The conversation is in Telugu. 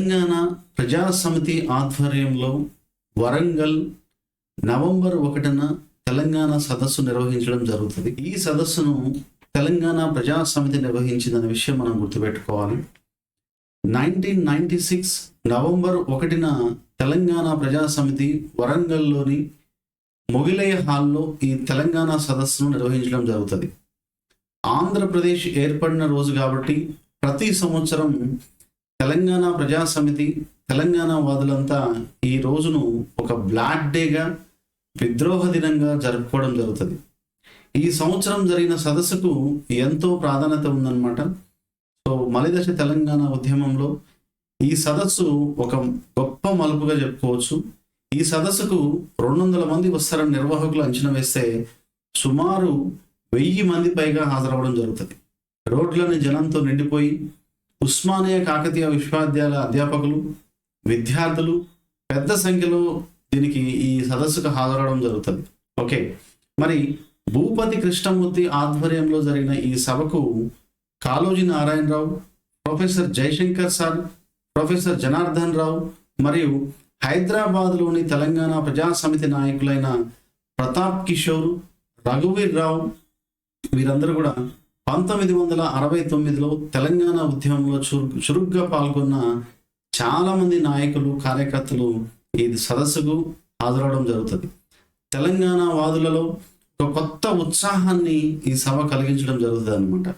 తెలంగాణ ప్రజా సమితి ఆధ్వర్యంలో వరంగల్ నవంబర్ ఒకటిన తెలంగాణ సదస్సు నిర్వహించడం జరుగుతుంది. ఈ సదస్సును తెలంగాణ ప్రజా సమితి నిర్వహించిందనే విషయం మనం గుర్తుపెట్టుకోవాలి. నైన్టీన్ నైన్టీ సిక్స్ నవంబర్ ఒకటిన తెలంగాణ ప్రజా సమితి వరంగల్లోని మొగిలయ్య హాల్లో ఈ తెలంగాణ సదస్సును నిర్వహించడం జరుగుతుంది. ఆంధ్రప్రదేశ్ ఏర్పడిన రోజు కాబట్టి ప్రతి సంవత్సరం తెలంగాణ ప్రజా సమితి తెలంగాణ వాదులంతా ఈ రోజును ఒక బ్లాక్ డేగా విద్రోహ దినంగా జరుపుకోవడం జరుగుతుంది. ఈ సంవత్సరం జరిగిన సదస్సుకు ఎంతో ప్రాధాన్యత ఉందన్నమాట. సో మలిదశ తెలంగాణ ఉద్యమంలో ఈ సదస్సు ఒక గొప్ప మలుపుగా చెప్పుకోవచ్చు. ఈ సదస్సుకు రెండు వందల మంది వస్తారని నిర్వాహకులు అంచనా వేస్తే సుమారు వెయ్యి మంది పైగా హాజరవ్వడం జరుగుతుంది. రోడ్లని జనంతో నిండిపోయి ఉస్మానియా కాకతీయ విశ్వవిద్యాలయ అధ్యాపకులు విద్యార్థులు పెద్ద సంఖ్యలో దీనికి ఈ సదస్సుకు హాజరవడం జరుగుతుంది. ఓకే. మరి భూపతి కృష్ణమూర్తి ఆధ్వర్యంలో జరిగిన ఈ సభకు Kaloji Narayana Rao professor Jayashankar sir professor Janardhan Rao మరియు హైదరాబాద్లోని తెలంగాణ ప్రజా సమితి నాయకులైన ప్రతాప్ కిషోర్ రఘువీర్ రావు వీరందరూ కూడా పంతొమ్మిది వందల అరవై తొమ్మిదిలో తెలంగాణ ఉద్యమంలో చురు చురుగ్గా పాల్గొన్న చాలామంది నాయకులు కార్యకర్తలు ఈ సదస్సుకు హాజరవడం జరుగుతుంది. తెలంగాణ వాదులలో ఒక కొత్త ఉత్సాహాన్ని ఈ సభ కలిగించడం జరుగుతుంది అనమాట